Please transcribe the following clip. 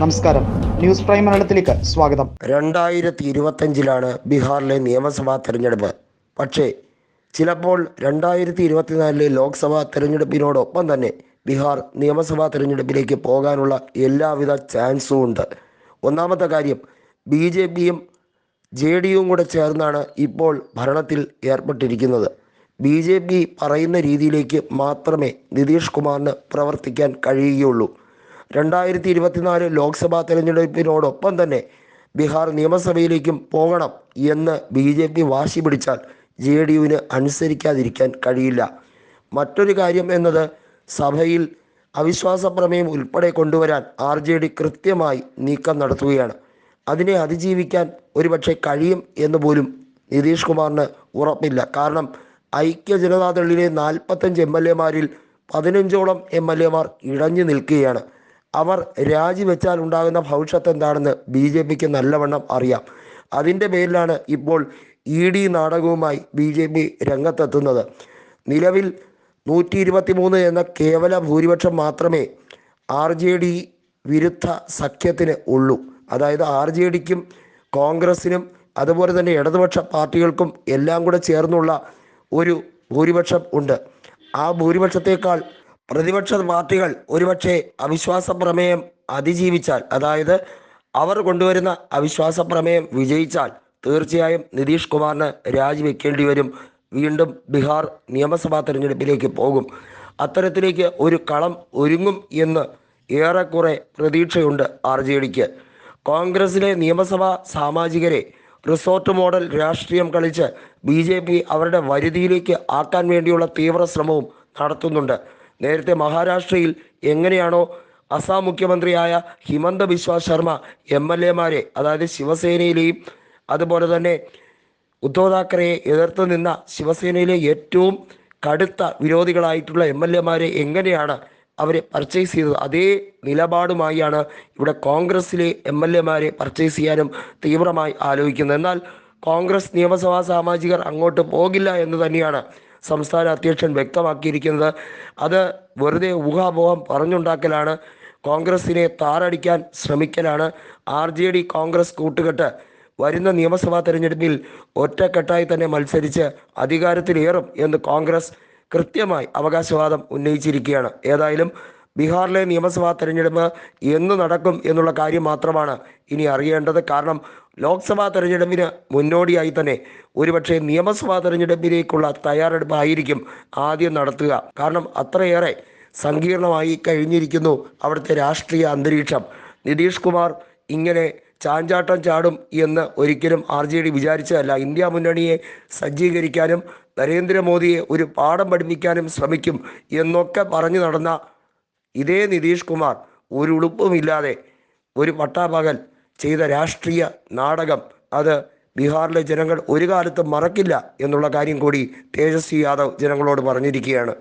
നമസ്കാരം. News prime മലയാളത്തിലേക്ക് സ്വാഗതം. രണ്ടായിരത്തി ഇരുപത്തഞ്ചിലാണ് ബീഹാറിലെ നിയമസഭാ തെരഞ്ഞെടുപ്പ്. പക്ഷേ ചിലപ്പോൾ രണ്ടായിരത്തി ഇരുപത്തിനാലിലെ ലോക്സഭാ തെരഞ്ഞെടുപ്പിനോടൊപ്പം തന്നെ ബീഹാർ നിയമസഭാ തെരഞ്ഞെടുപ്പിലേക്ക് പോകാനുള്ള എല്ലാവിധ ചാൻസും ഉണ്ട്. ഒന്നാമത്തെ കാര്യം ബി ജെ പിയും ജെ ഡി യും കൂടെ ചേർന്നാണ് ഇപ്പോൾ ഭരണത്തിൽ ഏർപ്പെട്ടിരിക്കുന്നത്. ബി ജെ പി പറയുന്ന രീതിയിലേക്ക് മാത്രമേ നിതീഷ് കുമാറിന് പ്രവർത്തിക്കാൻ കഴിയുകയുള്ളൂ. രണ്ടായിരത്തി ഇരുപത്തിനാല് ലോക്സഭാ തെരഞ്ഞെടുപ്പിനോടൊപ്പം തന്നെ ബീഹാർ നിയമസഭയിലേക്കും പോകണം എന്ന് ബി ജെ പി വാശി പിടിച്ചാൽ ജെ ഡി യുവിന് അനുസരിക്കാതിരിക്കാൻ കഴിയില്ല. മറ്റൊരു കാര്യം എന്നത് സഭയിൽ അവിശ്വാസ പ്രമേയം ഉൾപ്പെടെ കൊണ്ടുവരാൻ ആർ ജെ ഡി കൃത്യമായി നീക്കം നടത്തുകയാണ്. അതിനെ അതിജീവിക്കാൻ ഒരുപക്ഷെ കഴിയും എന്ന് പോലും നിതീഷ് കുമാറിന് ഉറപ്പില്ല. കാരണം ഐക്യ ജനതാദളിലെ നാൽപ്പത്തഞ്ച് എം എൽ എമാരിൽ പതിനഞ്ചോളം എം എൽ എമാർ ഇടഞ്ഞു നിൽക്കുകയാണ്. അവർ രാജിവെച്ചാൽ ഉണ്ടാകുന്ന ഭവിഷ്യത്ത് എന്താണെന്ന് ബി ജെ പിക്ക് നല്ലവണ്ണം അറിയാം. അതിന്റെ പേരിലാണ് ഇപ്പോൾ ഇ ഡി നാടകവുമായി ബി ജെ പി രംഗത്തെത്തുന്നത്. നിലവിൽ നൂറ്റി ഇരുപത്തി മൂന്ന് എന്ന കേവല ഭൂരിപക്ഷം മാത്രമേ ആർ ജെ ഡി വിരുദ്ധ സഖ്യത്തിന് ഉള്ളൂ. അതായത് ആർ ജെ ഡിക്കും കോൺഗ്രസിനും അതുപോലെ തന്നെ ഇടതുപക്ഷ പാർട്ടികൾക്കും എല്ലാം കൂടെ ചേർന്നുള്ള ഒരു ഭൂരിപക്ഷം ഉണ്ട്. ആ ഭൂരിപക്ഷത്തേക്കാൾ പ്രതിപക്ഷ പാർട്ടികൾ ഒരുപക്ഷെ അവിശ്വാസ പ്രമേയം അതിജീവിച്ചാൽ അതായത് അവർ കൊണ്ടുവരുന്ന അവിശ്വാസ പ്രമേയം വിജയിച്ചാൽ തീർച്ചയായും നിതീഷ് കുമാറിന് രാജിവെക്കേണ്ടി വരും. വീണ്ടും ബീഹാർ നിയമസഭാ തെരഞ്ഞെടുപ്പിലേക്ക് പോകും. അത്തരത്തിലേക്ക് ഒരു കളം ഒരുങ്ങും എന്ന് ഏറെക്കുറെ പ്രതീക്ഷയുണ്ട് ആർ ജെ ഡിക്ക് കോൺഗ്രസിലെ നിയമസഭാ സാമാജികരെ റിസോർട്ട് മോഡൽ രാഷ്ട്രീയം കളിച്ച് ബി ജെ പി അവരുടെ വരുതിയിലേക്ക് ആക്കാൻ വേണ്ടിയുള്ള തീവ്ര ശ്രമവും നടത്തുന്നുണ്ട്. നേരത്തെ മഹാരാഷ്ട്രയിൽ എങ്ങനെയാണോ അസാം മുഖ്യമന്ത്രിയായ ഹിമന്ത ബിശ്വ ശർമ്മ എം എൽ എമാരെ അതായത് ശിവസേനയിലെയും അതുപോലെ തന്നെ ഉദ്ധവ് താക്കറെയെ എതിർത്ത് നിന്ന ശിവസേനയിലെ ഏറ്റവും കടുത്ത വിരോധികളായിട്ടുള്ള എം എൽ എമാരെ എങ്ങനെയാണ് അവരെ പർച്ചേസ് ചെയ്തത്? അതേ നിലപാടുമായാണ് ഇവിടെ കോൺഗ്രസ്സിലെ എം എൽ എമാരെ പർച്ചേസ് ചെയ്യാനും തീവ്രമായി ആലോചിക്കുന്നത്. എന്നാൽ കോൺഗ്രസ് നിയമസഭാ സാമാജികർ അങ്ങോട്ട് പോകില്ല എന്ന് തന്നെയാണ് സംസ്ഥാന അധ്യക്ഷൻ വ്യക്തമാക്കിയിരിക്കുന്നത്. അത് വെറുതെ ഊഹാപോഹം പറഞ്ഞുണ്ടാക്കലാണ്. കോൺഗ്രസിനെ താറടിക്കാൻ ശ്രമിക്കലാണ്. ആർ ജെ ഡി കോൺഗ്രസ് കൂട്ടുകെട്ട് വരുന്ന നിയമസഭാ തെരഞ്ഞെടുപ്പിൽ ഒറ്റക്കെട്ടായി തന്നെ മത്സരിച്ച് അധികാരത്തിലേറും എന്ന് കോൺഗ്രസ് കൃത്യമായി അവകാശവാദം ഉന്നയിച്ചിരിക്കുകയാണ്. ഏതായാലും ബീഹാറിലെ നിയമസഭാ തെരഞ്ഞെടുപ്പ് എന്ന് നടക്കും എന്നുള്ള കാര്യം മാത്രമാണ് ഇനി അറിയേണ്ടത്. കാരണം ലോക്സഭാ തെരഞ്ഞെടുപ്പിന് മുന്നോടിയായി തന്നെ ഒരുപക്ഷെ നിയമസഭാ തെരഞ്ഞെടുപ്പിലേക്കുള്ള തയ്യാറെടുപ്പായിരിക്കും ആദ്യം നടത്തുക. കാരണം അത്രയേറെ സങ്കീർണമായി കഴിഞ്ഞിരിക്കുന്നു അവിടുത്തെ രാഷ്ട്രീയ അന്തരീക്ഷം. നിതീഷ് കുമാർ ഇങ്ങനെ ചാഞ്ചാട്ടം ചാടും എന്ന് ഒരിക്കലും ആർ ജെ ഡി വിചാരിച്ചതല്ല. ഇന്ത്യ മുന്നണിയെ സജ്ജീകരിക്കാനും നരേന്ദ്രമോദിയെ ഒരു പാഠം പഠിപ്പിക്കാനും ശ്രമിക്കും എന്നൊക്കെ പറഞ്ഞു നടന്ന ഇതേ നിതീഷ് കുമാർ ഒരു ഉളുപ്പുമില്ലാതെ ഒരു പട്ടാപകൽ ചെയ്ത രാഷ്ട്രീയ നാടകം. അത് ബീഹാറിലെ ജനങ്ങൾ ഒരു കാലത്തും മറക്കില്ല എന്നുള്ള കാര്യം കൂടി തേജസ്വി യാദവ് ജനങ്ങളോട് പറഞ്ഞിരിക്കുകയാണ്.